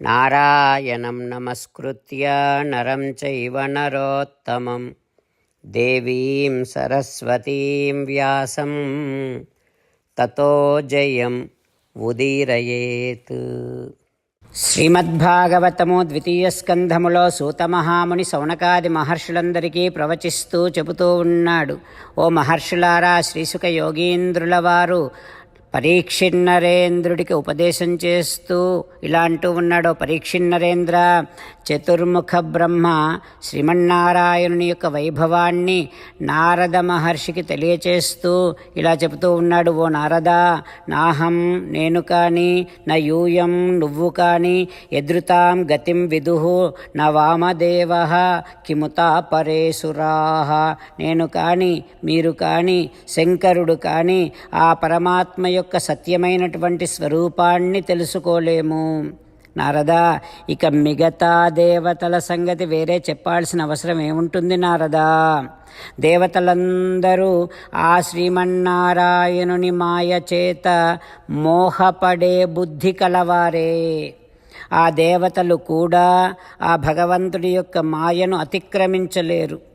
నారాయణం నమస్కృత్య నరం చైవ నరోత్తమం దేవీం సరస్వతీం వ్యాసం తతో జయం ఉదీరయేత్ శ్రీమద్భాగవతము ద్వితీయ స్కంధములో సూతమహాముని సౌనకాది మహర్షులందరికీ ప్రవచిస్తూ చెబుతూ ఉన్నాడు। ఓ మహర్షులారా శ్రీసుక యోగీంద్రుల వారు పరీక్షిన్నరేంద్రుడికి ఉపదేశం చేస్తూ ఇలా అంటూ ఉన్నాడు పరీక్షిన్నరేంద్ర చతుర్ముఖ బ్రహ్మ శ్రీమన్నారాయణుని యొక్క వైభవాన్ని నారద మహర్షికి తెలియచేస్తూ ఇలా చెబుతూ ఉన్నాడు ఓ నారద నాహం నేను కాని నా యూయం నువ్వు కాని ఎదృతాం గతిం విదుహు నా వామదేవ కిముతా పరేశురాహ నేను కాని మీరు కాని శంకరుడు కాని ఆ పరమాత్మ యొక్క సత్యమైనటువంటి స్వరూపాన్ని తెలుసుకోలేము. నారదా ఇక మిగతా దేవతల సంగతి వేరే చెప్పాల్సిన అవసరం ఏముంటుంది నారదా? దేవతలందరూ ఆ శ్రీమన్నారాయణుని మాయ చేత మోహపడే బుద్ధి కలవారే. ఆ దేవతలు కూడా ఆ భగవంతుడి యొక్క మాయను అతిక్రమించలేరు.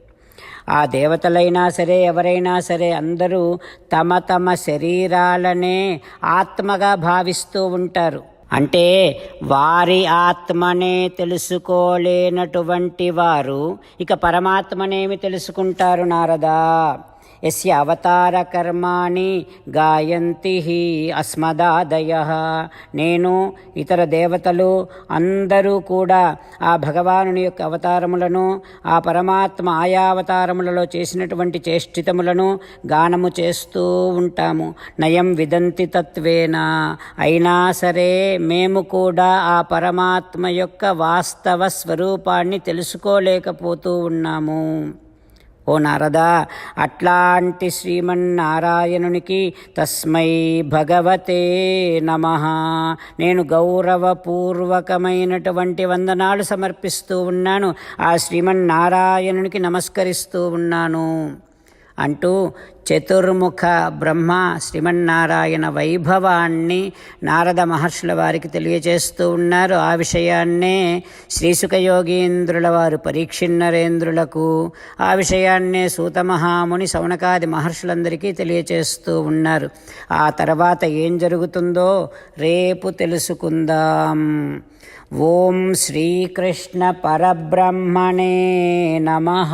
ఆ దేవతలైనా సరే ఎవరైనా సరే అందరూ తమ తమ శరీరాలనే ఆత్మగా భావిస్తూ ఉంటారు. అంటే వారి ఆత్మనే తెలుసుకోలేనటువంటి వారు ఇక పరమాత్మనేమి తెలుసుకుంటారు నారదా? ఎస్య అవతార కర్మాణి గాయంతి అస్మదాదయ. నేను ఇతర దేవతలు అందరూ కూడా ఆ భగవానుని యొక్క అవతారములను ఆ పరమాత్మ ఆయా అవతారములలో చేసినటువంటి చేష్టితములను గానము చేస్తూ ఉంటాము. నయం విదంతి తత్వేనా. అయినా సరే మేము కూడా ఆ పరమాత్మ యొక్క వాస్తవ స్వరూపాన్ని తెలుసుకోలేకపోతూ ఉన్నాము. ఓ నారదా అట్లాంటి శ్రీమన్నారాయణునికి తస్మై భగవతే నమ. నేను గౌరవపూర్వకమైనటువంటి వందనాలు సమర్పిస్తూ ఉన్నాను. ఆ శ్రీమన్నారాయణునికి నమస్కరిస్తూ ఉన్నాను. అంటూ చతుర్ముఖ బ్రహ్మ శ్రీమన్నారాయణ వైభవాన్ని నారద మహర్షుల వారికి తెలియజేస్తూ ఉన్నారు. ఆ విషయాన్నే శ్రీసుఖయోగీంద్రుల వారు పరీక్షిన్నరేంద్రులకు ఆ విషయాన్నే సూతమహాముని సౌనకాది మహర్షులందరికీ తెలియజేస్తూ ఉన్నారు. ఆ తర్వాత ఏం జరుగుతుందో రేపు తెలుసుకుందాం. ఓం శ్రీకృష్ణ పరబ్రహ్మణే నమః.